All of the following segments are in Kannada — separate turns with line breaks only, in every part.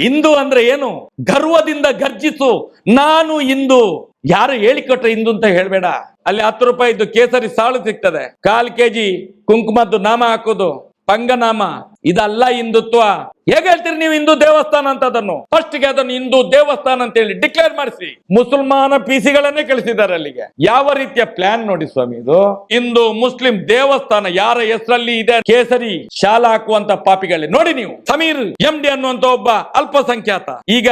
ಹಿಂದೂ ಅಂದ್ರೆ ಏನು? ಗರ್ವದಿಂದ ಗರ್ಜಿಸು ನಾನು ಇಂದು. ಯಾರು ಹೇಳಿಕೊಟ್ರೆ ಇಂದು ಅಂತ ಹೇಳ್ಬೇಡ. ಅಲ್ಲಿ ಹತ್ತು ರೂಪಾಯಿದ್ದು ಕೇಸರಿ ಸಾಳು ಸಿಗ್ತದೆ. ಕಾಲ್ ಕೆಜಿ ಕುಂಕುಮದ್ದು ನಾಮ ಹಾಕೋದು, ಪಂಗನಾಮ. ಇದಲ್ಲ ಹಿಂದುತ್ವ. ಹೇಗೆ ಹೇಳ್ತೀರಿ ನೀವು ಹಿಂದೂ ದೇವಸ್ಥಾನ ಅಂತ ಅದನ್ನು? ಫಸ್ಟ್ಗೆ ಅದನ್ನು ಹಿಂದೂ ದೇವಸ್ಥಾನ ಅಂತ ಹೇಳಿ ಡಿಕ್ಲೇರ್ ಮಾಡಿಸಿ. ಮುಸಲ್ಮಾನ ಪಿಸಿಗಳನ್ನೇ ಕಳಿಸಿದ್ದಾರೆ ಅಲ್ಲಿಗೆ. ಯಾವ ರೀತಿಯ ಪ್ಲಾನ್ ನೋಡಿ ಸ್ವಾಮಿ ಇದು? ಹಿಂದೂ ಮುಸ್ಲಿಂ ದೇವಸ್ಥಾನ ಯಾರ ಹೆಸರಲ್ಲಿ ಇದೆ? ಕೇಸರಿ ಶಾಲಾ ಹಾಕುವಂತ ಪಾಪಿಗಳೇ ನೋಡಿ ನೀವು. ಸಮೀರ್ ಎಂ ಡಿ ಅನ್ನುವಂತ ಒಬ್ಬ ಅಲ್ಪಸಂಖ್ಯಾತ. ಈಗ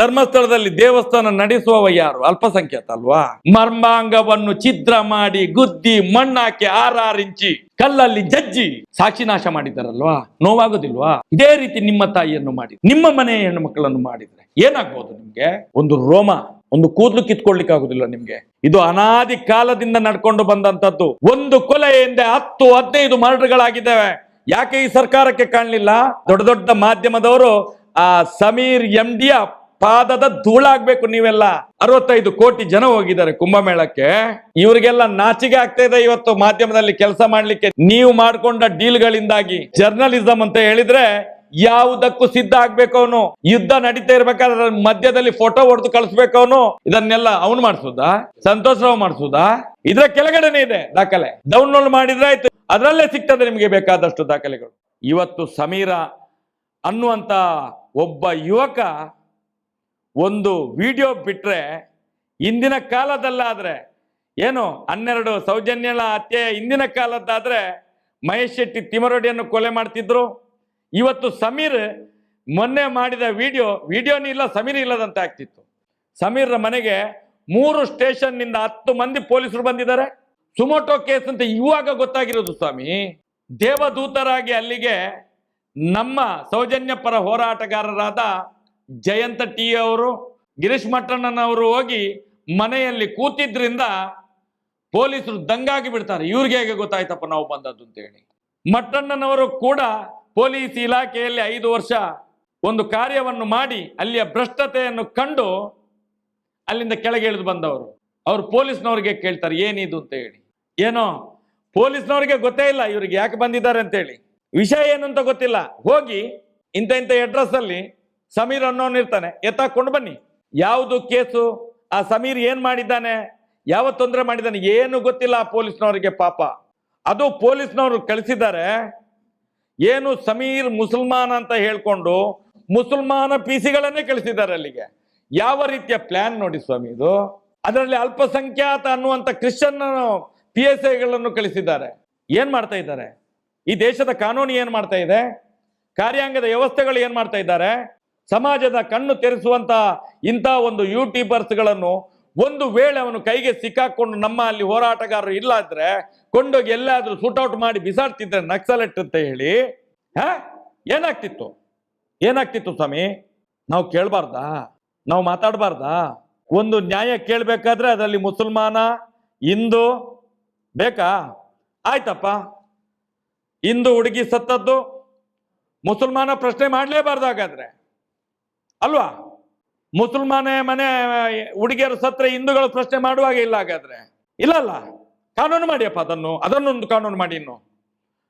ಧರ್ಮಸ್ಥಳದಲ್ಲಿ ದೇವಸ್ಥಾನ ನಡೆಸುವವ ಯಾರು? ಅಲ್ಪಸಂಖ್ಯಾತ ಅಲ್ವಾ? ಮರ್ಮಾಂಗವನ್ನು ಚಿತ್ರ ಮಾಡಿ ಗುದ್ದಿ ಮಣ್ಣಾಕಿ ಆರಾರು ಇಂಚಿ ಕಲ್ಲಲ್ಲಿ ಜಜ್ಜಿ ಸಾಕ್ಷಿ ನಾಶ ಮಾಡಿದಾರಲ್ವಾ ನೋವಾಗೋದಿಲ್ವಾ? ಇದೇ ರೀತಿ ನಿಮ್ಮ ತಾಯಿಯನ್ನು ಮಾಡಿ, ನಿಮ್ಮ ಮನೆಯ ಹೆಣ್ಣು ಮಕ್ಕಳನ್ನು ಮಾಡಿದ್ರೆ ಏನಾಗ್ಬೋದು ನಿಮ್ಗೆ? ಒಂದು ರೋಮ, ಒಂದು ಕೂದಲು ಕಿತ್ಕೊಳ್ಲಿಕ್ಕೆ ಆಗುದಿಲ್ಲ ನಿಮ್ಗೆ. ಇದು ಅನಾದಿ ಕಾಲದಿಂದ ನಡ್ಕೊಂಡು ಬಂದಂತದ್ದು ಒಂದು ಕೊಲೆಯಿಂದ ಹತ್ತು, ಹದಿನೈದು ಮರ್ಡರ್ಗಳಾಗಿದ್ದಾವೆ. ಯಾಕೆ ಈ ಸರ್ಕಾರಕ್ಕೆ ಕಾಣಲಿಲ್ಲ? ದೊಡ್ಡ ದೊಡ್ಡ ಮಾಧ್ಯಮದವರು ಆ ಸಮೀರ್ ಎಂ ಡಿಯ ಪಾದದ ಧೂಳಾಗ್ಬೇಕು ನೀವೆಲ್ಲ. ಅರವತ್ತೈದು ಕೋಟಿ ಜನ ಹೋಗಿದ್ದಾರೆ ಕುಂಭಮೇಳಕ್ಕೆ. ಇವರಿಗೆಲ್ಲ ನಾಚಿಕೆ ಆಗ್ತಾ ಇದೆ ಇವತ್ತು ಮಾಧ್ಯಮದಲ್ಲಿ ಕೆಲಸ ಮಾಡ್ಲಿಕ್ಕೆ. ನೀವು ಮಾಡ್ಕೊಂಡ ಡೀಲ್ಗಳಿಂದಾಗಿ. ಜರ್ನಲಿಸಂ ಅಂತ ಹೇಳಿದ್ರೆ ಯಾವುದಕ್ಕೂ ಸಿದ್ಧ ಆಗ್ಬೇಕು ಅವನು. ಯುದ್ಧ ನಡೀತಾ ಇರ್ಬೇಕಾದ್ರೆ ಮಧ್ಯದಲ್ಲಿ ಫೋಟೋ ಹೊಡೆದು ಕಳಿಸ್ಬೇಕು ಅವನು. ಇದನ್ನೆಲ್ಲ ಅವನು ಮಾಡಿಸುದಾ? ಸಂತೋಷ ರಾವ್ ಮಾಡಿಸುದಾ? ಇದ್ರ ಕೆಳಗಡೆನೆ ಇದೆ ದಾಖಲೆ. ಡೌನ್ಲೋಡ್ ಮಾಡಿದ್ರೆ ಆಯ್ತು. ಅದರಲ್ಲೇ ಸಿಗ್ತದೆ ನಿಮಗೆ ಬೇಕಾದಷ್ಟು ದಾಖಲೆಗಳು. ಇವತ್ತು ಸಮೀರ ಅನ್ನುವಂತ ಒಬ್ಬ ಯುವಕ ಒಂದು ವಿಡಿಯೋ ಬಿಟ್ರೆ ಇಂದಿನ ಕಾಲದಲ್ಲಾದ್ರೆ ಏನು ಹನ್ನೆರಡು ಸೌಜನ್ಯಗಳ ಹತ್ಯೆ ಇಂದಿನ ಕಾಲದ್ದಾದರೆ ಮಹೇಶ್ ಶೆಟ್ಟಿ ತಿಮರೊಡಿಯನ್ನು ಕೊಲೆ ಮಾಡ್ತಿದ್ರು? ಇವತ್ತು ಸಮೀರ್ ಮೊನ್ನೆ ಮಾಡಿದ ವಿಡಿಯೋ, ವಿಡಿಯೋನೇ ಇಲ್ಲ, ಸಮೀರ್ ಇಲ್ಲದಂತೆ ಆಗ್ತಿತ್ತು. ಸಮೀರ್ರ ಮನೆಗೆ ಮೂರು ಸ್ಟೇಷನ್ನಿಂದ ಹತ್ತು ಮಂದಿ ಪೊಲೀಸರು ಬಂದಿದ್ದಾರೆ. ಸುಮೋಟೋ ಕೇಸ್ ಅಂತ ಇವಾಗ ಗೊತ್ತಾಗಿರೋದು ಸ್ವಾಮಿ. ದೇವದೂತರಾಗಿ ಅಲ್ಲಿಗೆ ನಮ್ಮ ಸೌಜನ್ಯ ಪರ ಹೋರಾಟಗಾರರಾದ ಜಯಂತ ಟಿ ಅವರು, ಗಿರೀಶ್ ಮಟ್ಟಣ್ಣನವರು ಹೋಗಿ ಮನೆಯಲ್ಲಿ ಕೂತಿದ್ರಿಂದ ಪೊಲೀಸರು ದಂಗಾಗಿ ಬಿಡ್ತಾರೆ. ಇವ್ರಿಗೆ ಹೇಗೆ ಗೊತ್ತಾಯ್ತಪ್ಪ ನಾವು ಬಂದದ್ದು ಅಂತ ಹೇಳಿ. ಮಟ್ಟಣ್ಣನವರು ಕೂಡ ಪೊಲೀಸ್ ಇಲಾಖೆಯಲ್ಲಿ ಐದು ವರ್ಷ ಒಂದು ಕಾರ್ಯವನ್ನು ಮಾಡಿ ಅಲ್ಲಿಯ ಭ್ರಷ್ಟತೆಯನ್ನು ಕಂಡು ಅಲ್ಲಿಂದ ಕೆಳಗೆ ಇಳಿದು ಬಂದವರು. ಅವ್ರು ಪೊಲೀಸ್ನವ್ರಿಗೆ ಕೇಳ್ತಾರೆ, ಏನಿದು ಅಂತ ಹೇಳಿ. ಏನೋ ಪೊಲೀಸ್ನವ್ರಿಗೆ ಗೊತ್ತೇ ಇಲ್ಲ, ಇವ್ರಿಗೆ ಯಾಕೆ ಬಂದಿದ್ದಾರೆ ಅಂತೇಳಿ ವಿಷಯ ಏನು ಅಂತ ಗೊತ್ತಿಲ್ಲ. ಹೋಗಿ ಇಂಥ ಇಂಥ ಅಡ್ರೆಸ್ ಅಲ್ಲಿ ಸಮೀರ್ ಅನ್ನೋನ್ ಇರ್ತಾನೆ. ಎತ್ತಾಕೊಂಡು ಬನ್ನಿ. ಯಾವುದು ಕೇಸು? ಆ ಸಮೀರ್ ಏನ್ ಮಾಡಿದ್ದಾನೆ? ಯಾವ ತೊಂದರೆ ಮಾಡಿದ್ದಾನೆ? ಏನು ಗೊತ್ತಿಲ್ಲ ಆ ಪೊಲೀಸ್ನವರಿಗೆ ಪಾಪ. ಅದು ಪೊಲೀಸ್ನವರು ಕಳಿಸಿದ್ದಾರೆ. ಏನು ಸಮೀರ್ ಮುಸಲ್ಮಾನ್ ಅಂತ ಹೇಳ್ಕೊಂಡು ಮುಸಲ್ಮಾನ ಪಿಸಿಗಳನ್ನೇ ಕಳಿಸಿದ್ದಾರೆ ಅಲ್ಲಿಗೆ. ಯಾವ ರೀತಿಯ ಪ್ಲಾನ್ ನೋಡಿ ಸ್ವಾಮಿ ಇದು? ಅದರಲ್ಲಿ ಅಲ್ಪಸಂಖ್ಯಾತ ಅನ್ನುವಂತ ಕ್ರಿಶ್ಚಿಯನ್ ಪಿ ಎಸ್ ಐಗಳನ್ನು ಕಳಿಸಿದ್ದಾರೆ. ಏನ್ ಮಾಡ್ತಾ ಇದ್ದಾರೆ? ಈ ದೇಶದ ಕಾನೂನು ಏನ್ ಮಾಡ್ತಾ ಇದೆ? ಕಾರ್ಯಾಂಗದ ವ್ಯವಸ್ಥೆಗಳು ಏನ್ ಮಾಡ್ತಾ ಇದ್ದಾರೆ? ಸಮಾಜದ ಕಣ್ಣು ತೆರೆಸುವಂತ ಇಂಥ ಒಂದು ಯೂಟ್ಯೂಬರ್ಸ್ಗಳನ್ನು ಒಂದು ವೇಳೆ ಅವನು ಕೈಗೆ ಸಿಕ್ಕಾಕೊಂಡು ನಮ್ಮ ಅಲ್ಲಿ ಹೋರಾಟಗಾರರು ಇಲ್ಲ ಕೊಂಡೋಗಿ ಎಲ್ಲಾದ್ರೂ ಶೂಟೌಟ್ ಮಾಡಿ ಬಿಸಾಡ್ತಿದ್ರೆ ನಕ್ಸಲೆಟ್ ಅಂತ ಹೇಳಿ, ಹಾ? ಏನಾಗ್ತಿತ್ತು? ಏನಾಗ್ತಿತ್ತು ಸ್ವಾಮಿ? ನಾವು ಕೇಳಬಾರ್ದಾ? ನಾವು ಮಾತಾಡಬಾರ್ದಾ? ಒಂದು ನ್ಯಾಯ ಕೇಳಬೇಕಾದ್ರೆ ಅದರಲ್ಲಿ ಮುಸಲ್ಮಾನ, ಹಿಂದೂ ಬೇಕಾ? ಆಯ್ತಪ್ಪ. ಹಿಂದೂ ಹುಡುಗಿ ಸತ್ತದ್ದು, ಮುಸಲ್ಮಾನ ಪ್ರಶ್ನೆ ಮಾಡಲೇಬಾರ್ದು ಹಾಗಾದ್ರೆ. ಅಲ್ವಾ? ಮುಸಲ್ಮಾನ ಮನೆ, ಹುಡುಗಿಯರು ಸತ್ರ ಹಿಂದೂಗಳು ಪ್ರಶ್ನೆ ಮಾಡುವಾಗ ಇಲ್ಲ ಹಾಗಾದ್ರೆ? ಇಲ್ಲ ಅಲ್ಲ. ಕಾನೂನು ಮಾಡಿಯಪ್ಪ ಅದನ್ನು. ಅದನ್ನೊಂದು ಕಾನೂನು ಮಾಡಿ ಇನ್ನು.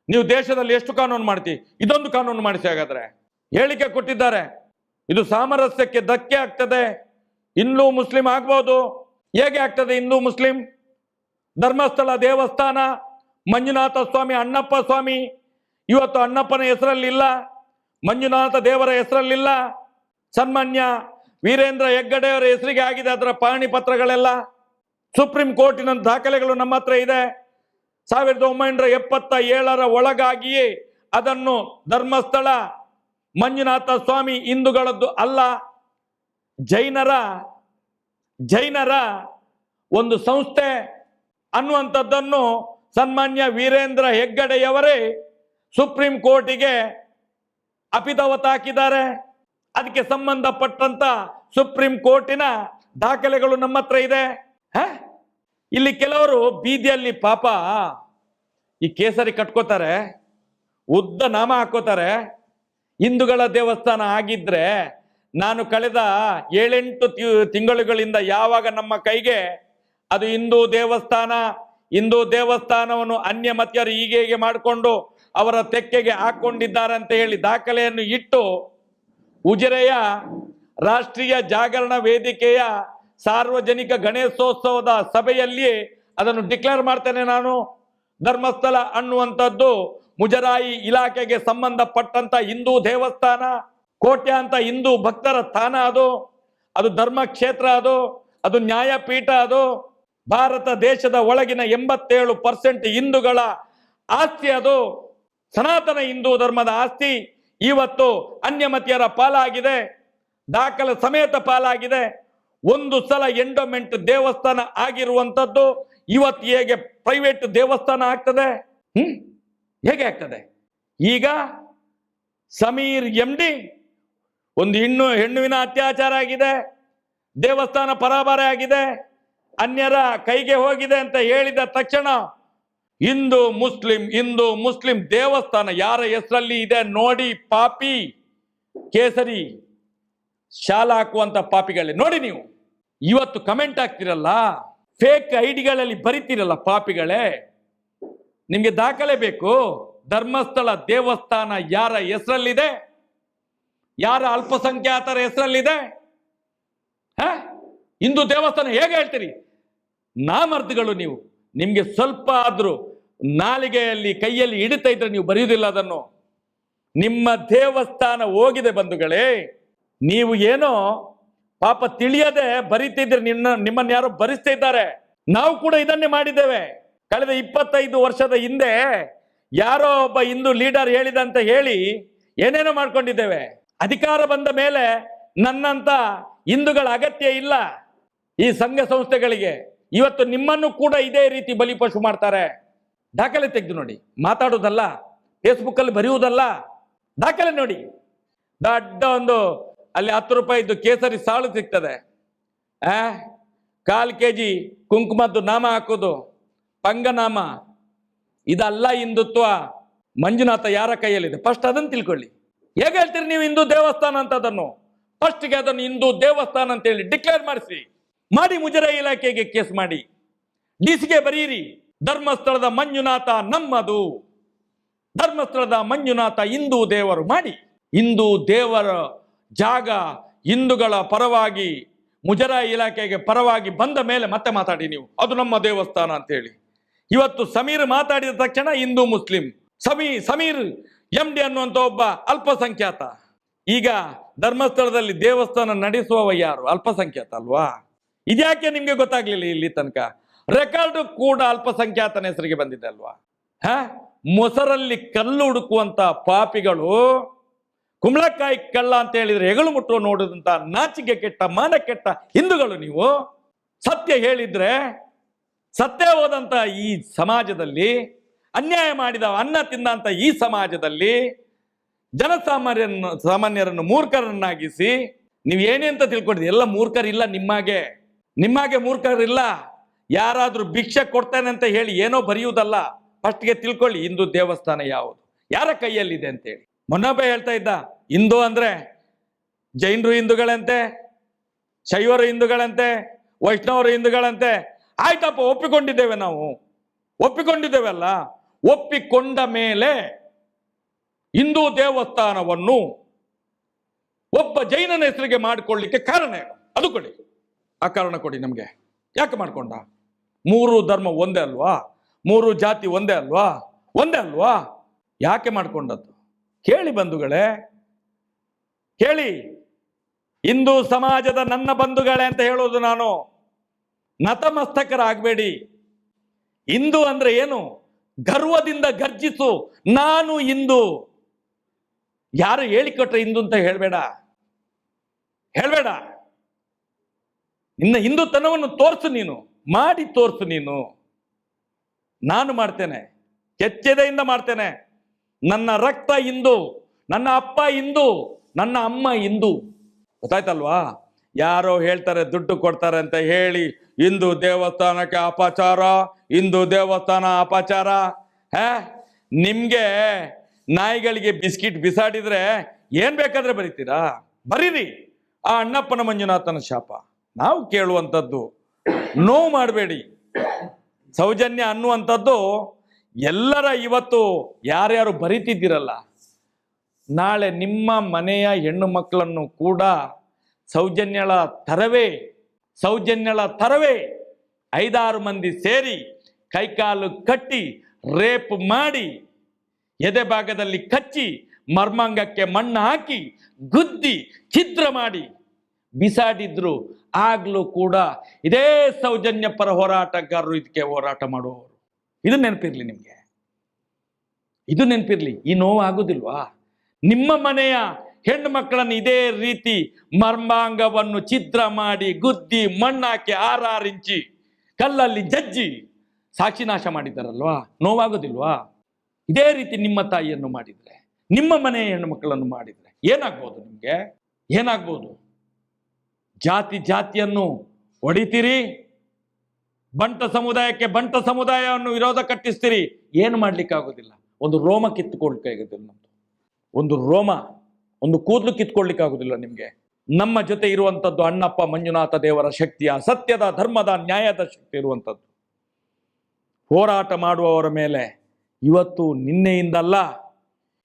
ನೀವು ದೇಶದಲ್ಲಿ ಎಷ್ಟು ಕಾನೂನು ಮಾಡ್ತಿ? ಇದೊಂದು ಕಾನೂನು ಮಾಡಿಸಿ ಹಾಗಾದ್ರೆ. ಹೇಳಿಕೆ ಕೊಟ್ಟಿದ್ದಾರೆ. ಇದು ಸಾಮರಸ್ಯಕ್ಕೆ ಧಕ್ಕೆ ಆಗ್ತದೆ. ಹಿಂದೂ ಮುಸ್ಲಿಂ ಆಗ್ಬೋದು. ಹೇಗೆ ಆಗ್ತದೆ ಹಿಂದೂ ಮುಸ್ಲಿಂ? ಧರ್ಮಸ್ಥಳ, ದೇವಸ್ಥಾನ, ಮಂಜುನಾಥ ಸ್ವಾಮಿ, ಅಣ್ಣಪ್ಪ ಸ್ವಾಮಿ. ಇವತ್ತು ಅಣ್ಣಪ್ಪನ ಹೆಸರಲ್ಲಿಲ್ಲ. ಮಂಜುನಾಥ ದೇವರ ಹೆಸರಲ್ಲಿಲ್ಲ. ಸನ್ಮಾನ್ಯ ವೀರೇಂದ್ರ ಹೆಗ್ಗಡೆಯವರ ಹೆಸರಿಗೆ ಆಗಿದೆ ಅದರ ಪಹಣಿ ಪತ್ರಗಳೆಲ್ಲ. ಸುಪ್ರೀಂ ಕೋರ್ಟಿನ ದಾಖಲೆಗಳು ನಮ್ಮ ಹತ್ರ ಇದೆ. ಸಾವಿರದ ಒಂಬೈನೂರ ಎಪ್ಪತ್ತ ಏಳರ ಒಳಗಾಗಿಯೇ ಅದನ್ನು ಧರ್ಮಸ್ಥಳ ಮಂಜುನಾಥ ಸ್ವಾಮಿ ಹಿಂದೂಗಳದ್ದು ಅಲ್ಲ. ಜೈನರ ಜೈನರ ಒಂದು ಸಂಸ್ಥೆ ಅನ್ನುವಂಥದ್ದನ್ನು ಸನ್ಮಾನ್ಯ ವೀರೇಂದ್ರ ಹೆಗ್ಗಡೆಯವರೇ ಸುಪ್ರೀಂ ಕೋರ್ಟಿಗೆ ಅಪಿದವತ ಹಾಕಿದ್ದಾರೆ. ಅದಕ್ಕೆ ಸಂಬಂಧಪಟ್ಟಂತ ಸುಪ್ರೀಂ ಕೋರ್ಟಿನ ದಾಖಲೆಗಳು ನಮ್ಮ ಹತ್ರ ಇದೆ? ಇಲ್ಲಿ ಕೆಲವರು ಬೀದಿಯಲ್ಲಿ ಪಾಪ ಈ ಕೇಸರಿ ಕಟ್ಕೋತಾರೆ, ಉದ್ದ ನಾಮ ಹಾಕೋತಾರೆ ಹಿಂದೂಗಳ ದೇವಸ್ಥಾನ ಆಗಿದ್ರೆ ನಾನು ಕಳೆದ ಏಳೆಂಟು ತಿಂಗಳುಗಳಿಂದ ಯಾವಾಗ ನಮ್ಮ ಕೈಗೆ ಅದು ಹಿಂದೂ ದೇವಸ್ಥಾನ, ಹಿಂದೂ ದೇವಸ್ಥಾನವನ್ನು ಅನ್ಯ ಮತ್ಯರು ಹೀಗೆ ಹೀಗೆ ಮಾಡಿಕೊಂಡು ಅವರ ತೆಕ್ಕೆಗೆ ಹಾಕೊಂಡಿದ್ದಾರೆ ಅಂತ ಹೇಳಿ ದಾಖಲೆಯನ್ನು ಇಟ್ಟು ಉಜಿರೆಯ ರಾಷ್ಟ್ರೀಯ ಜಾಗರಣ ವೇದಿಕೆಯ ಸಾರ್ವಜನಿಕ ಗಣೇಶೋತ್ಸವದ ಸಭೆಯಲ್ಲಿ ಅದನ್ನು ಡಿಕ್ಲೇರ್ ಮಾಡ್ತೇನೆ ನಾನು. ಧರ್ಮಸ್ಥಳ ಅನ್ನುವಂಥದ್ದು ಮುಜರಾಯಿ ಇಲಾಖೆಗೆ ಸಂಬಂಧಪಟ್ಟಂತ ಹಿಂದೂ ದೇವಸ್ಥಾನ, ಕೋಟ್ಯಾಂತ ಹಿಂದೂ ಭಕ್ತರ ಸ್ಥಾನ ಅದು. ಅದು ಧರ್ಮ ಕ್ಷೇತ್ರ ಅದು ಅದು ನ್ಯಾಯಪೀಠ ಅದು. ಭಾರತ ದೇಶದ ಒಳಗಿನ ಎಂಬತ್ತೇಳು ಪರ್ಸೆಂಟ್ ಹಿಂದೂಗಳ ಆಸ್ತಿ ಅದು. ಸನಾತನ ಹಿಂದೂ ಧರ್ಮದ ಆಸ್ತಿ. ಇವತ್ತು ಅನ್ಯಮತಿಯರ ಪಾಲಾಗಿದೆ, ದಾಖಲ ಸಮೇತ ಪಾಲಾಗಿದೆ. ಒಂದು ಸಲ ಎಂಡೋಮೆಂಟ್ ದೇವಸ್ಥಾನ ಆಗಿರುವಂಥದ್ದು ಇವತ್ತು ಹೇಗೆ ಪ್ರೈವೇಟ್ ದೇವಸ್ಥಾನ ಆಗ್ತದೆ? ಹ್ಮ್? ಹೇಗೆ ಆಗ್ತದೆ? ಈಗ ಸಮೀರ್ ಎಂ ಡಿ ಒಂದು ಹೆಣ್ಣು, ಹೆಣ್ಣುವಿನ ಅತ್ಯಾಚಾರ ಆಗಿದೆ, ದೇವಸ್ಥಾನ ಪರಾಭಾರ ಆಗಿದೆ, ಅನ್ಯರ ಕೈಗೆ ಹೋಗಿದೆ ಅಂತ ಹೇಳಿದ ತಕ್ಷಣ ಹಿಂದೂ ಮುಸ್ಲಿಂ ಹಿಂದೂ ಮುಸ್ಲಿಂ ದೇವಸ್ಥಾನ ಯಾರ ಹೆಸರಲ್ಲಿ ಇದೆ ನೋಡಿ ಪಾಪಿ, ಕೇಸರಿ, ಶಾಲ ಹಾಕುವಂತ ಪಾಪಿಗಳೇ ನೋಡಿ ನೀವು, ಇವತ್ತು ಕಮೆಂಟ್ ಹಾಕ್ತಿರಲ್ಲ ಫೇಕ್ ಐಡಿಗಳಲ್ಲಿ ಬರಿತೀರಲ್ಲ ಪಾಪಿಗಳೇ. ನಿಮ್ಗೆ ದಾಖಲೆ ಬೇಕು, ಧರ್ಮಸ್ಥಳ ದೇವಸ್ಥಾನ ಯಾರ ಹೆಸರಲ್ಲಿದೆ? ಯಾರ ಅಲ್ಪಸಂಖ್ಯಾತರ ಹೆಸರಲ್ಲಿದೆ? ಹಿಂದೂ ದೇವಸ್ಥಾನ ಹೇಗೆ ಹೇಳ್ತೀರಿ? ನಾಮರ್ದಿಗಳು ನೀವು, ನಿಮ್ಗೆ ಸ್ವಲ್ಪ ಆದ್ರೂ ನಾಲಿಗೆಯಲ್ಲಿ ಕೈಯಲ್ಲಿ ಹಿಡಿತಾ ಇದ್ರೆ ನೀವು ಬರೆಯುವುದಿಲ್ಲ ಅದನ್ನು. ನಿಮ್ಮ ದೇವಸ್ಥಾನ ಹೋಗಿದೆ ಬಂಧುಗಳೇ, ನೀವು ಏನೋ ಪಾಪ ತಿಳಿಯದೆ ಬರಿತಿದ್ರೆ ನಿನ್ನ, ನಿಮ್ಮನ್ನ ಯಾರೋ ಬರಿಸ್ತಾ ಇದ್ದಾರೆ. ನಾವು ಕೂಡ ಇದನ್ನೇ ಮಾಡಿದ್ದೇವೆ. ಕಳೆದ ಇಪ್ಪತ್ತೈದು ವರ್ಷದ ಹಿಂದೆ ಯಾರೋ ಒಬ್ಬ ಹಿಂದೂ ಲೀಡರ್ ಹೇಳಿದ ಅಂತ ಹೇಳಿ ಏನೇನೋ ಮಾಡ್ಕೊಂಡಿದ್ದೇವೆ. ಅಧಿಕಾರ ಬಂದ ಮೇಲೆ ನನ್ನಂತ ಹಿಂದೂಗಳ ಅಗತ್ಯ ಇಲ್ಲ ಈ ಸಂಘ ಸಂಸ್ಥೆಗಳಿಗೆ. ಇವತ್ತು ನಿಮ್ಮನ್ನು ಕೂಡ ಇದೇ ರೀತಿ ಬಲಿಪಶು ಮಾಡ್ತಾರೆ. ದಾಖಲೆ ತೆಗೆದು ನೋಡಿ. ಮಾತಾಡೋದಲ್ಲ ಫೇಸ್ಬುಕ್ಕಲ್ಲಿ ಬರೆಯುವುದಲ್ಲ, ದಾಖಲೆ ನೋಡಿ. ದೊಡ್ಡ ಒಂದು, ಅಲ್ಲಿ ಹತ್ತು ರೂಪಾಯಿದ್ದು ಕೇಸರಿ ಸಾಳು ಸಿಗ್ತದೆ. ಆ? ಕಾಲು ಕೆ ಜಿ ಕುಂಕುಮದ್ದು ನಾಮ ಹಾಕೋದು, ಪಂಗನಾಮ. ಇದಲ್ಲ ಹಿಂದುತ್ವ. ಮಂಜುನಾಥ ಯಾರ ಕೈಯಲ್ಲಿದೆ? ಫಸ್ಟ್ ಅದನ್ನು ತಿಳ್ಕೊಳ್ಳಿ. ಹೇಗೆ ಹೇಳ್ತೀರಿ ನೀವು ಹಿಂದೂ ದೇವಸ್ಥಾನ ಅಂತ ಅದನ್ನು? ಫಸ್ಟ್ಗೆ ಅದನ್ನು ಹಿಂದೂ ದೇವಸ್ಥಾನ ಅಂತ ಹೇಳಿ ಡಿಕ್ಲೇರ್ ಮಾಡಿಸಿ. ಮಾಡಿ ಮುಜರಾಯಿ ಇಲಾಖೆಗೆ ಕೇಸ್ ಮಾಡಿ. ಡಿಸಿಗೆ ಬರೀರಿ. ಧರ್ಮಸ್ಥಳದ ಮಂಜುನಾಥ ನಮ್ಮದು. ಧರ್ಮಸ್ಥಳದ ಮಂಜುನಾಥ ಹಿಂದೂ ದೇವರು ಮಾಡಿ. ಹಿಂದೂ ದೇವರ ಜಾಗ ಹಿಂದೂಗಳ ಪರವಾಗಿ, ಮುಜರಾಯಿ ಇಲಾಖೆಗೆ ಪರವಾಗಿ ಬಂದ ಮೇಲೆ ಮತ್ತೆ ಮಾತಾಡಿ ನೀವು. ಅದು ನಮ್ಮ ದೇವಸ್ಥಾನ ಅಂತ ಹೇಳಿ ಇವತ್ತು ಸಮೀರ್ ಮಾತಾಡಿದ ತಕ್ಷಣ ಹಿಂದೂ ಮುಸ್ಲಿಂ. ಸಮೀ ಸಮೀರ್ ಎಂ ಡಿ ಅನ್ನುವಂಥ ಒಬ್ಬ ಅಲ್ಪಸಂಖ್ಯಾತ. ಈಗ ಧರ್ಮಸ್ಥಳದಲ್ಲಿ ದೇವಸ್ಥಾನ ನಡೆಸುವವ ಯಾರು? ಅಲ್ಪಸಂಖ್ಯಾತ ಅಲ್ವಾ? ಇದ್ಯಾಕೆ ನಿಮಗೆ ಗೊತ್ತಾಗ್ಲಿಲ್ಲ ಇಲ್ಲಿ ತನಕ? ರೆಕಾರ್ಡ್ ಕೂಡ ಅಲ್ಪಸಂಖ್ಯಾತನ ಹೆಸರಿಗೆ ಬಂದಿದೆ ಅಲ್ವಾ? ಹ? ಮೊಸರಲ್ಲಿ ಕಲ್ಲು ಹುಡುಕುವಂತ ಪಾಪಿಗಳು ಕುಂಬಳಕಾಯಿ ಕಳ್ಳ ಅಂತ ಹೇಳಿದ್ರೆ ಹೆಗಲು ಮುಟ್ಟುವ ನೋಡಿದಂತ ನಾಚಿಕೆ ಕೆಟ್ಟ, ಮಾನ ಕೆಟ್ಟ ಹಿಂದೂಗಳು ನೀವು. ಸತ್ಯ ಹೇಳಿದ್ರೆ, ಸತ್ಯ ಹೋದಂತ ಈ ಸಮಾಜದಲ್ಲಿ, ಅನ್ಯಾಯ ಮಾಡಿದ ಅನ್ನ ತಿಂದಂತ ಈ ಸಮಾಜದಲ್ಲಿ ಜನಸಾಮಾನ್ಯರನ್ನು, ಸಾಮಾನ್ಯರನ್ನು ಮೂರ್ಖರನ್ನಾಗಿಸಿ, ನೀವು ಏನೇ ಅಂತ ತಿಳ್ಕೊಂಡಿದ್ದೀರಿ? ಎಲ್ಲ ಮೂರ್ಖರಿಲ್ಲ ನಿಮ್ಮಾಗೆ. ನಿಮ್ಮಾಗೆ ಮೂರ್ಖರಿಲ್ಲ. ಯಾರಾದ್ರೂ ಭಿಕ್ಷೆ ಕೊಡ್ತಾನೆ ಅಂತ ಹೇಳಿ ಏನೋ ಬರೆಯುವುದಲ್ಲ, ಫಸ್ಟ್ಗೆ ತಿಳ್ಕೊಳ್ಳಿ ಹಿಂದೂ ದೇವಸ್ಥಾನ ಯಾವುದು? ಯಾರ ಕೈಯಲ್ಲಿದೆ ಅಂತೇಳಿ ಮೊನ್ನೊಬ್ಬ ಹೇಳ್ತಾ ಇದ್ದ ಹಿಂದೂ ಅಂದರೆ ಜೈನರು ಹಿಂದೂಗಳಂತೆ, ಶೈವರು ಹಿಂದೂಗಳಂತೆ, ವೈಷ್ಣವರು ಹಿಂದೂಗಳಂತೆ, ಆಯ್ತಪ್ಪ, ಒಪ್ಪಿಕೊಂಡಿದ್ದೇವೆ ನಾವು. ಒಪ್ಪಿಕೊಂಡಿದ್ದೇವಲ್ಲ, ಒಪ್ಪಿಕೊಂಡ ಮೇಲೆ ಹಿಂದೂ ದೇವಸ್ಥಾನವನ್ನು ಒಬ್ಬ ಜೈನನ ಹೆಸರಿಗೆ ಮಾಡಿಕೊಳ್ಳಿಕ್ಕೆ ಕಾರಣ ಅದು ಕೊಡಿ. ಆ ಕಾರಣ ಕೊಡಿ ನಮಗೆ. ಯಾಕೆ ಮಾಡ್ಕೊಂಡ? ಮೂರು ಧರ್ಮ ಒಂದೇ ಅಲ್ವಾ? ಮೂರು ಜಾತಿ ಒಂದೇ ಅಲ್ವಾ? ಒಂದೇ ಅಲ್ವಾ? ಯಾಕೆ ಮಾಡ್ಕೊಂಡದ್ದು? ಕೇಳಿ ಬಂಧುಗಳೇ. ಕೇಳಿ. ಹಿಂದೂ ಸಮಾಜದ ನನ್ನ ಬಂಧುಗಳೇ ಅಂತ ಹೇಳೋದು ನಾನು. ನತಮಸ್ತಕರಾಗಬೇಡಿ. ಹಿಂದೂ ಅಂದ್ರೆ ಏನು? ಗರ್ವದಿಂದ ಗರ್ಜಿಸು ನಾನು ಹಿಂದೂ. ಯಾರು ಹೇಳಿಕೊಟ್ರೆ ಹಿಂದೂ ಅಂತ ಹೇಳಬೇಡ? ಹೇಳಬೇಡ. ನಿನ್ನ ಹಿಂದೂತನವನ್ನು ತೋರಿಸು ನೀನು. ಮಾಡಿ ತೋರ್ಸು ನೀನು. ನಾನು ಮಾಡ್ತೇನೆ. ಕೆಚ್ಚೆದೆಯಿಂದ ಮಾಡ್ತೇನೆ. ನನ್ನ ರಕ್ತ ಇಂದು, ನನ್ನ ಅಪ್ಪ ಇಂದು, ನನ್ನ ಅಮ್ಮ ಇಂದು. ಗೊತ್ತಾಯ್ತಲ್ವಾ? ಯಾರೋ ಹೇಳ್ತಾರೆ, ದುಡ್ಡು ಕೊಡ್ತಾರೆ ಅಂತ ಹೇಳಿ, ಇಂದು ದೇವಸ್ಥಾನಕ್ಕೆ ಅಪಚಾರ, ಇಂದು ದೇವಸ್ಥಾನ ಅಪಚಾರ. ಹೇ, ನಿಮ್ಗೆ ನಾಯಿಗಳಿಗೆ ಬಿಸ್ಕಿಟ್ ಬಿಸಾಡಿದ್ರೆ ಏನ್ ಬೇಕಾದ್ರೆ ಬರೀತೀರಾ? ಬರೀರಿ. ಆ ಅಣ್ಣಪ್ಪನ ಮಂಜುನಾಥನ ಶಾಪ. ನಾವು ಕೇಳುವಂಥದ್ದು. ನೋವು ಮಾಡಬೇಡಿ. ಸೌಜನ್ಯ ಅನ್ನುವಂಥದ್ದು ಎಲ್ಲರ ಇವತ್ತು ಯಾರ್ಯಾರು ಬರಿತಿದ್ದೀರಲ್ಲ, ನಾಳೆ ನಿಮ್ಮ ಮನೆಯ ಹೆಣ್ಣು ಮಕ್ಕಳನ್ನು ಕೂಡ ಸೌಜನ್ಯಳ ತರವೇ ಸೌಜನ್ಯಳ ತರವೇ ಐದಾರು ಮಂದಿ ಸೇರಿ ಕೈಕಾಲು ಕಟ್ಟಿ ರೇಪ್ ಮಾಡಿ, ಎದೆ ಭಾಗದಲ್ಲಿ ಕಚ್ಚಿ, ಮರ್ಮಾಂಗಕ್ಕೆ ಮಣ್ಣು ಹಾಕಿ, ಗುದ್ದಿ, ಛಿದ್ರ ಮಾಡಿ. ಬಿಸಾಡಿದ್ರು, ಆಗ್ಲೂ ಕೂಡ ಇದೇ ಸೌಜನ್ಯ ಪರ ಹೋರಾಟಗಾರರು ಇದಕ್ಕೆ ಹೋರಾಟ ಮಾಡುವವರು ಇದು ನೆನಪಿರ್ಲಿ ನಿಮಗೆ. ಇದು ನೆನಪಿರ್ಲಿ. ಈ ನೋವು ಆಗುದಿಲ್ವಾ ನಿಮ್ಮ ಮನೆಯ ಹೆಣ್ಣು ಮಕ್ಕಳನ್ನು ಇದೇ ರೀತಿ ಮರ್ಮಾಂಗವನ್ನು ಚಿತ್ರ ಮಾಡಿ ಗುದ್ದಿ ಮಣ್ಣಾಕಿ ಆರಾರಿಂಚಿ ಕಲ್ಲಲ್ಲಿ ಜಜ್ಜಿ ಸಾಕ್ಷಿ ನಾಶ ಮಾಡಿದ್ದಾರಲ್ವಾ? ನೋವಾಗೋದಿಲ್ವಾ? ಇದೇ ರೀತಿ ನಿಮ್ಮ ತಾಯಿಯನ್ನು ಮಾಡಿದ್ರೆ, ನಿಮ್ಮ ಮನೆಯ ಹೆಣ್ಣು ಮಕ್ಕಳನ್ನು ಮಾಡಿದ್ರೆ ಏನಾಗ್ಬೋದು ನಿಮಗೆ? ಏನಾಗ್ಬೋದು? ಜಾತಿ ಜಾತಿಯನ್ನು ಹೊಡಿತೀರಿ ಬಂಟ ಸಮುದಾಯಕ್ಕೆ ಬಂಟ ಸಮುದಾಯವನ್ನು ವಿರೋಧ ಕಟ್ಟಿಸ್ತೀರಿ, ಏನು ಮಾಡ್ಲಿಕ್ಕಾಗೋದಿಲ್ಲ. ಒಂದು ರೋಮ ಕಿತ್ತುಕೊಳ್ಲಿಕ್ಕಾಗೋದಿಲ್ಲ ನಮ್ದು. ಒಂದು ರೋಮ, ಒಂದು ಕೂದಲು ಕಿತ್ಕೊಳ್ಳಿಕ್ಕಾಗೋದಿಲ್ಲ ನಿಮಗೆ. ನಮ್ಮ ಜೊತೆ ಇರುವಂಥದ್ದು ಅಣ್ಣಪ್ಪ ಮಂಜುನಾಥ ದೇವರ ಶಕ್ತಿಯ, ಸತ್ಯದ, ಧರ್ಮದ, ನ್ಯಾಯದ ಶಕ್ತಿ ಇರುವಂಥದ್ದು. ಹೋರಾಟ ಮಾಡುವವರ ಮೇಲೆ ಇವತ್ತು ನಿನ್ನೆಯಿಂದಲ್ಲ,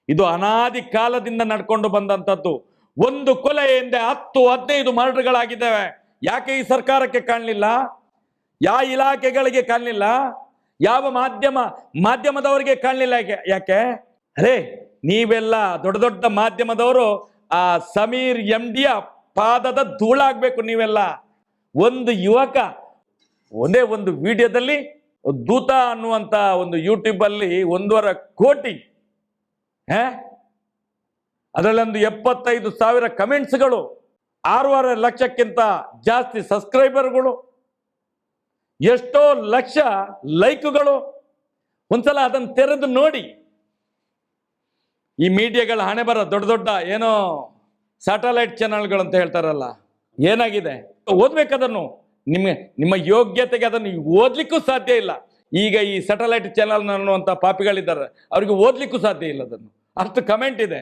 ಇದು ಅನಾದಿ ಕಾಲದಿಂದ ನಡ್ಕೊಂಡು ಬಂದಂಥದ್ದು. ಒಂದು ಕೊಲೆ ಹಿಂದೆ ಹತ್ತು ಹದಿನೈದು ಮರ್ಡರ್ಗಳಾಗಿದ್ದಾವೆ. ಯಾಕೆ ಈ ಸರ್ಕಾರಕ್ಕೆ ಕಾಣಲಿಲ್ಲ? ಯಾವ ಇಲಾಖೆಗಳಿಗೆ ಕಾಣಲಿಲ್ಲ? ಯಾವ ಮಾಧ್ಯಮ, ಮಾಧ್ಯಮದವರಿಗೆ ಕಾಣಲಿಲ್ಲ ಯಾಕೆ? ಅರೇ, ನೀವೆಲ್ಲ ದೊಡ್ಡ ದೊಡ್ಡ ಮಾಧ್ಯಮದವರು, ಆ ಸಮೀರ್ ಎಂ ಡಿಯ ಪಾದದ ಧೂಳಾಗಬೇಕು ನೀವೆಲ್ಲ. ಒಂದು ಯುವಕ, ಒಂದೇ ಒಂದು ವಿಡಿಯೋದಲ್ಲಿ ದೂತ ಅನ್ನುವಂತ ಒಂದು ಯೂಟ್ಯೂಬ್ ಅಲ್ಲಿ ಒಂದೂವರೆ ಕೋಟಿ, ಹೇ? ಅದರಲ್ಲೊಂದು ಎಪ್ಪತ್ತೈದು ಸಾವಿರ ಕಮೆಂಟ್ಸ್ಗಳು, ಆರೂವರೆ ಲಕ್ಷಕ್ಕಿಂತ ಜಾಸ್ತಿ ಸಬ್ಸ್ಕ್ರೈಬರ್ಗಳು, ಎಷ್ಟೋ ಲಕ್ಷ ಲೈಕ್ಗಳು. ಒಂದ್ಸಲ ಅದನ್ನು ತೆರೆದು ನೋಡಿ. ಈ ಮೀಡಿಯಾಗಳ ಹಣೆ ಬರ ದೊಡ್ಡ ದೊಡ್ಡ ಏನೋ ಸ್ಯಾಟಲೈಟ್ ಚಾನಲ್ಗಳು ಅಂತ ಹೇಳ್ತಾರಲ್ಲ, ಏನಾಗಿದೆ? ಓದ್ಬೇಕದನ್ನು ನಿಮಗೆ ನಿಮ್ಮ ಯೋಗ್ಯತೆಗೆ ಅದನ್ನು ಓದ್ಲಿಕ್ಕೂ ಸಾಧ್ಯ ಇಲ್ಲ. ಈಗ ಈ ಸ್ಯಾಟಲೈಟ್ ಚಾನಲ್ ಅನ್ನುವಂಥ ಪಾಪಿಗಳಿದ್ದಾರೆ, ಅವ್ರಿಗೆ ಓದ್ಲಿಕ್ಕೂ ಸಾಧ್ಯ ಇಲ್ಲ ಅದನ್ನು. ಅಷ್ಟು ಕಮೆಂಟ್ ಇದೆ.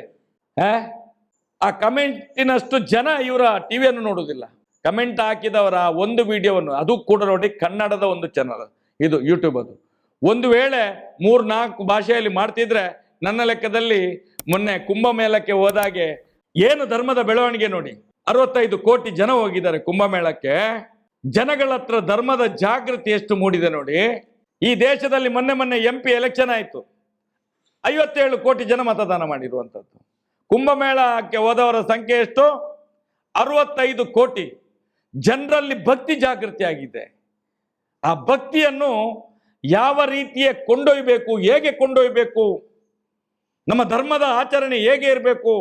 ಆ? ಕಮೆಂಟಿನಷ್ಟು ಜನ ಇವರ ಟಿವಿಯನ್ನು ನೋಡುವುದಿಲ್ಲ. ಕಮೆಂಟ್ ಹಾಕಿದವರ ಒಂದು ವಿಡಿಯೋವನ್ನು, ಅದು ಕೂಡ ನೋಡಿ ಕನ್ನಡದ ಒಂದು ಚಾನಲ್ ಇದು ಯೂಟ್ಯೂಬ್ ಅದು. ಒಂದು ವೇಳೆ ಮೂರ್ ನಾಲ್ಕು ಭಾಷೆಯಲ್ಲಿ ಮಾಡ್ತಿದ್ರೆ ನನ್ನ ಲೆಕ್ಕದಲ್ಲಿ ಮೊನ್ನೆ ಕುಂಭಮೇಳಕ್ಕೆ ಹೋದಾಗೆ ಏನು ಧರ್ಮದ ಬೆಳವಣಿಗೆ ನೋಡಿ. ಅರವತ್ತೈದು ಕೋಟಿ ಜನ ಹೋಗಿದ್ದಾರೆ ಕುಂಭಮೇಳಕ್ಕೆ. ಜನಗಳ ಹತ್ರ ಧರ್ಮದ ಜಾಗೃತಿ ಎಷ್ಟು ಮೂಡಿದೆ ನೋಡಿ. ಈ ದೇಶದಲ್ಲಿ ಮೊನ್ನೆ ಮೊನ್ನೆ ಎಂ ಪಿ ಎಲೆಕ್ಷನ್ ಆಯಿತು. ಐವತ್ತೇಳು ಕೋಟಿ ಜನ ಮತದಾನ ಮಾಡಿರುವಂಥದ್ದು. ಕುಂಭಮೇಳಕ್ಕೆ ಹೋದವರ ಸಂಖ್ಯೆ ಎಷ್ಟು? ಅರವತ್ತೈದು ಕೋಟಿ. ಜನರಲ್ಲಿ ಭಕ್ತಿ ಜಾಗೃತಿ ಆಗಿದೆ. ಆ ಭಕ್ತಿಯನ್ನು ಯಾವ ರೀತಿಯ ಕೊಂಡೊಯ್ಯಬೇಕು ಹೇಗೆ ಕೊಂಡೊಯ್ಯಬೇಕು ನಮ್ಮ ಧರ್ಮದ ಆಚರಣೆ ಹೇಗೆ ಇರಬೇಕು,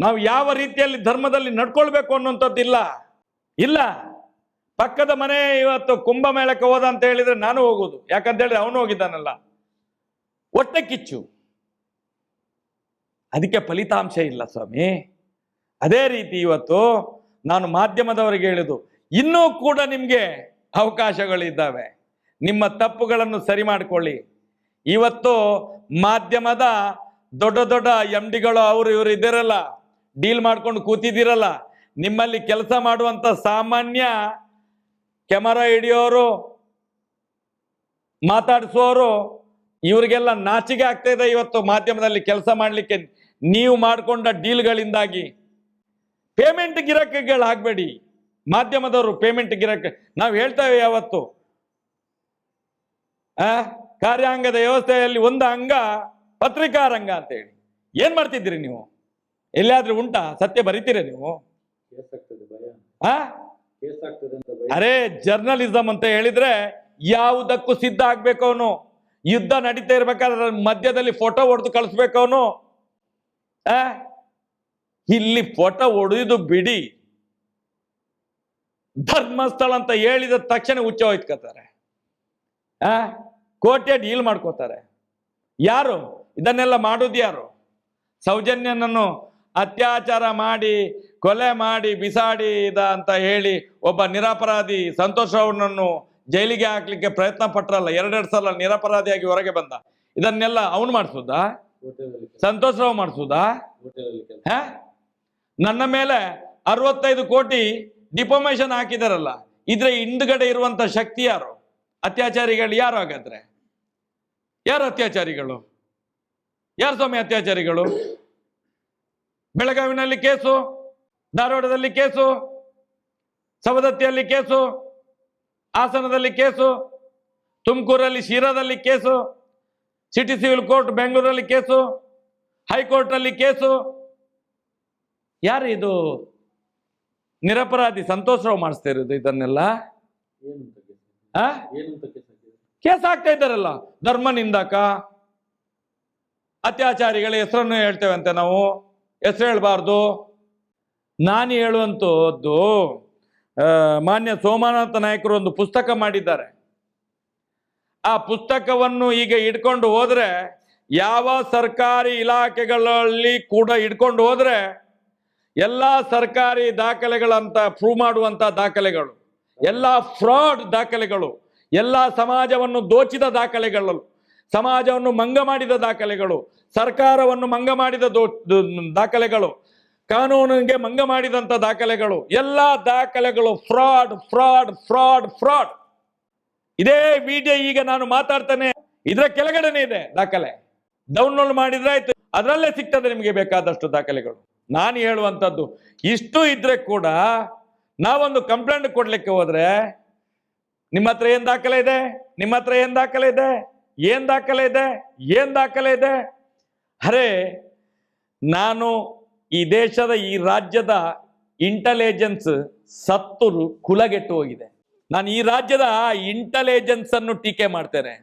ನಾವು ಯಾವ ರೀತಿಯಲ್ಲಿ ಧರ್ಮದಲ್ಲಿ ನಡ್ಕೊಳ್ಬೇಕು ಅನ್ನುವಂಥದ್ದಿಲ್ಲ. ಇಲ್ಲ. ಪಕ್ಕದ ಮನೆ ಇವತ್ತು ಕುಂಭಮೇಳಕ್ಕೆ ಹೋದ ಅಂತ ಹೇಳಿದ್ರೆ ನಾನು ಹೋಗೋದು ಯಾಕಂತ ಹೇಳಿದ್ರೆ ಅವನು ಹೋಗಿದ್ದಾನಲ್ಲ. ಹೊಟ್ಟೆ ಕಿಚ್ಚು. ಅದಕ್ಕೆ ಫಲಿತಾಂಶ ಇಲ್ಲ ಸ್ವಾಮಿ. ಅದೇ ರೀತಿ ಇವತ್ತು ನಾನು ಮಾಧ್ಯಮದವರಿಗೆ ಹೇಳಿದು, ಇನ್ನೂ ಕೂಡ ನಿಮಗೆ ಅವಕಾಶಗಳಿದ್ದಾವೆ. ನಿಮ್ಮ ತಪ್ಪುಗಳನ್ನು ಸರಿ ಮಾಡಿಕೊಳ್ಳಿ. ಇವತ್ತು ಮಾಧ್ಯಮದ ದೊಡ್ಡ ದೊಡ್ಡ ಎಂ ಡಿಗಳು ಅವರು ಇವರು ಇದ್ದಿರಲ್ಲ, ಡೀಲ್ ಮಾಡ್ಕೊಂಡು ಕೂತಿದ್ದೀರಲ್ಲ, ನಿಮ್ಮಲ್ಲಿ ಕೆಲಸ ಮಾಡುವಂತ ಸಾಮಾನ್ಯ ಕ್ಯಾಮರಾ ಹಿಡಿಯೋರು, ಮಾತಾಡಿಸೋರು, ಇವರಿಗೆಲ್ಲ ನಾಚಿಕೆ ಆಗ್ತಾ ಇದೆ ಇವತ್ತು ಮಾಧ್ಯಮದಲ್ಲಿ ಕೆಲಸ ಮಾಡಲಿಕ್ಕೆ. ನೀವು ಮಾಡಿಕೊಂಡ ಡೀಲ್ಗಳಿಂದಾಗಿ ಪೇಮೆಂಟ್ ಗಿರಕ್ಗಳು ಆಗಬೇಡಿ ಮಾಧ್ಯಮದವರು ಪೇಮೆಂಟ್ ಗಿರಾಕಿ ನಾವು ಹೇಳ್ತೇವೆ ಯಾವತ್ತು ಆ ಕಾರ್ಯಾಂಗದ ವ್ಯವಸ್ಥೆಯಲ್ಲಿ ಒಂದು ಅಂಗ ಪತ್ರಿಕಾ ರಂಗ ಅಂತ ಹೇಳಿ ಏನ್ ಮಾಡ್ತಿದ್ದೀರಿ ನೀವು? ಎಲ್ಲಿಯಾದ್ರೂ ಉಂಟಾ? ಸತ್ಯ ಬರಿತೀರ ನೀವು? ಅರೆ ಜರ್ನಲಿಸಂ ಅಂತ ಹೇಳಿದ್ರೆ ಯಾವುದಕ್ಕೂ ಸಿದ್ಧ ಆಗ್ಬೇಕು ಅವನು. ಯುದ್ಧ ನಡೀತಾ ಇರ್ಬೇಕಾದ್ರೆ ಮಧ್ಯದಲ್ಲಿ ಫೋಟೋ ಹೊಡೆದು ಕಳಿಸ್ಬೇಕು ಅವನು. ಆ? ಇಲ್ಲಿ ಫೋಟೋ ಹೊಡೆದು ಬಿಡಿ. ಧರ್ಮಸ್ಥಳ ಅಂತ ಹೇಳಿದ ತಕ್ಷಣ ಹುಚ್ಚ ಹೋಯ್ತಾರೆ ಆ? ಕೋಟೆ ಡೀಲ್ ಮಾಡ್ಕೋತಾರೆ. ಯಾರು? ಇದನ್ನೆಲ್ಲ ಮಾಡೋದು ಯಾರು? ಸೌಜನ್ಯನನ್ನು ಅತ್ಯಾಚಾರ ಮಾಡಿ, ಕೊಲೆ ಮಾಡಿ ಬಿಸಾಡಿದ ಅಂತ ಹೇಳಿ ಒಬ್ಬ ನಿರಪರಾಧಿ ಸಂತೋಷ್ ಅವನನ್ನು ಜೈಲಿಗೆ ಹಾಕ್ಲಿಕ್ಕೆ ಪ್ರಯತ್ನ ಪಟ್ರಲ್ಲ, ಎರಡೆರಡು ಸಲ ನಿರಪರಾಧಿಯಾಗಿ ಹೊರಗೆ ಬಂದ. ಇದನ್ನೆಲ್ಲ ಅವನು ಮಾಡಿಸುದಾ
ಹೋಟೆಲಲ್ಲಿ
ಮಾಡಿಸೋದಾ? ನನ್ನ ಮೇಲೆ ಅರವತ್ತೈದು ಕೋಟಿ ಡಿಫಾಮೇಶನ್ ಹಾಕಿದಾರಲ್ಲ ಇದ್ರೆ ಹಿಂದ್ಗಡೆ ಇರುವಂತ ಶಕ್ತಿ ಯಾರು? ಅತ್ಯಾಚಾರಿಗಳು ಯಾರು ಹಾಗಾದ್ರೆ? ಯಾರು ಅತ್ಯಾಚಾರಿಗಳು? ಯಾರು ಸ್ವಾಮಿ ಅತ್ಯಾಚಾರಿಗಳು? ಬೆಳಗಾವಿನಲ್ಲಿ ಕೇಸು ಧಾರವಾಡದಲ್ಲಿ ಕೇಸು ಸವದತ್ತಿಯಲ್ಲಿ ಕೇಸು ಹಾಸನದಲ್ಲಿ ಕೇಸು ತುಮಕೂರಲ್ಲಿ ಶಿರಾದಲ್ಲಿ ಕೇಸು ಸಿಟಿ ಸಿವಿಲ್ ಕೋರ್ಟ್ ಬೆಂಗಳೂರಲ್ಲಿ ಕೇಸು, ಹೈಕೋರ್ಟ್ನಲ್ಲಿ ಕೇಸು. ಯಾರು ಇದು ನಿರಪರಾಧಿ ಸಂತೋಷರಾವ್ ಮಾಡಿಸ್ತಾ ಇರೋದು ಇದನ್ನೆಲ್ಲ?
ಕೇಸ್
ಆ?
ಏನು ಅಂತ ಕೇಸ್ ಹಾಕಿದ್ರು
ಕೇಸ್ ಹಾಕ್ತಾ ಇದ್ದಾರಲ್ಲ ಧರ್ಮ ನಿಂದಕ ಅತ್ಯಾಚಾರಿಗಳ ಹೆಸರನ್ನು ಹೇಳ್ತೇವಂತೆ ನಾವು. ಹೆಸರು ಹೇಳ್ಬಾರ್ದು. ನಾನು ಹೇಳುವಂಥದ್ದು ಮಾನ್ಯ ಸೋಮನಾಥ ನಾಯಕರು ಒಂದು ಪುಸ್ತಕ ಮಾಡಿದ್ದಾರೆ. ಆ ಪುಸ್ತಕವನ್ನು ಈಗ ಇಟ್ಕೊಂಡು ಹೋದ್ರೆ, ಯಾವ ಸರ್ಕಾರಿ ಇಲಾಖೆಗಳಲ್ಲಿ ಕೂಡ ಇಟ್ಕೊಂಡು ಹೋದ್ರೆ, ಎಲ್ಲ ಸರ್ಕಾರಿ ದಾಖಲೆಗಳಂತ ಪ್ರೂವ್ ಮಾಡುವಂತ ದಾಖಲೆಗಳು, ಎಲ್ಲ ಫ್ರಾಡ್ ದಾಖಲೆಗಳು, ಎಲ್ಲ ಸಮಾಜವನ್ನು ದೋಚಿದ ದಾಖಲೆಗಳು, ಸಮಾಜವನ್ನು ಮಂಗ ಮಾಡಿದ ದಾಖಲೆಗಳು, ಸರ್ಕಾರವನ್ನು ಮಂಗ ಮಾಡಿದ ದೋ ದಾಖಲೆಗಳು, ಕಾನೂನಿಗೆ ಮಂಗ ಮಾಡಿದಂತ ದಾಖಲೆಗಳು, ಎಲ್ಲ ದಾಖಲೆಗಳು ಫ್ರಾಡ್ ಫ್ರಾಡ್ ಫ್ರಾಡ್ ಫ್ರಾಡ್ ಇದೇ ವಿಡಿಯೋ ಈಗ ನಾನು ಮಾತಾಡ್ತಾನೆ. ಇದರ ಕೆಳಗಡೆನೆ ಇದೆ ದಾಖಲೆ. ಡೌನ್ಲೋಡ್ ಮಾಡಿದ್ರೆ ಆಯ್ತು. ಅದರಲ್ಲೇ ಸಿಗ್ತದೆ ನಿಮಗೆ ಬೇಕಾದಷ್ಟು ದಾಖಲೆಗಳು. ನಾನು ಹೇಳುವಂಥದ್ದು, ಇಷ್ಟು ಇದ್ರೆ ಕೂಡ ನಾವೊಂದು ಕಂಪ್ಲೇಂಟ್ ಕೊಡ್ಲಿಕ್ಕೆ ಹೋದ್ರೆ, ನಿಮ್ಮ ಹತ್ರ ಏನ್ ದಾಖಲೆ ಇದೆ? ನಿಮ್ಮ ಹತ್ರ ಏನ್ ದಾಖಲೆ ಇದೆ? ಏನ್ ದಾಖಲೆ ಇದೆ? ಏನ್ ದಾಖಲೆ ಇದೆ? ಅರೆ, ನಾನು ಈ ದೇಶದ, ಈ ರಾಜ್ಯದ ಇಂಟೆಲಿಜೆನ್ಸ್ ಸತ್ತು ಕುಲಗೆಟ್ಟು ಹೋಗಿದೆ. ನಾನು ಈ ರಾಜ್ಯದ ಇಂಟೆಲಿಜೆನ್ಸ್ ಅನ್ನು ಟೀಕೆ ಮಾಡ್ತೇನೆ.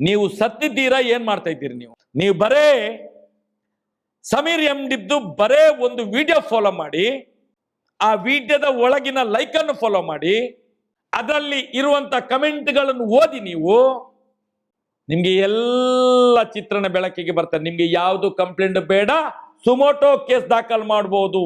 ನೀವು ಸತ್ತಿದ್ದೀರಾ, ಏನ್ ಮಾಡ್ತಾ ಇದ್ದೀರಿ ನೀವು? ನೀವು ಬರೇ ಸಮೀರ್ ಎಂಡಿದ್ದು ಬರೇ ಒಂದು ವಿಡಿಯೋ ಫಾಲೋ ಮಾಡಿ, ಆ ವಿಡಿಯೋದ ಒಳಗಿನ ಲೈಕ್ ಅನ್ನು ಫಾಲೋ ಮಾಡಿ, ಅದರಲ್ಲಿ ಇರುವಂತ ಕಮೆಂಟ್ಗಳನ್ನು ಓದಿ ನೀವು, ನಿಮ್ಗೆ ಎಲ್ಲ ಚಿತ್ರಣ ಬೆಳಕಿಗೆ ಬರ್ತಾರೆ ನಿಮ್ಗೆ ಯಾವುದು ಕಂಪ್ಲೇಂಟ್ ಬೇಡ ಸುಮೋಟೋ ಕೇಸ್ ದಾಖಲು ಮಾಡಬಹುದು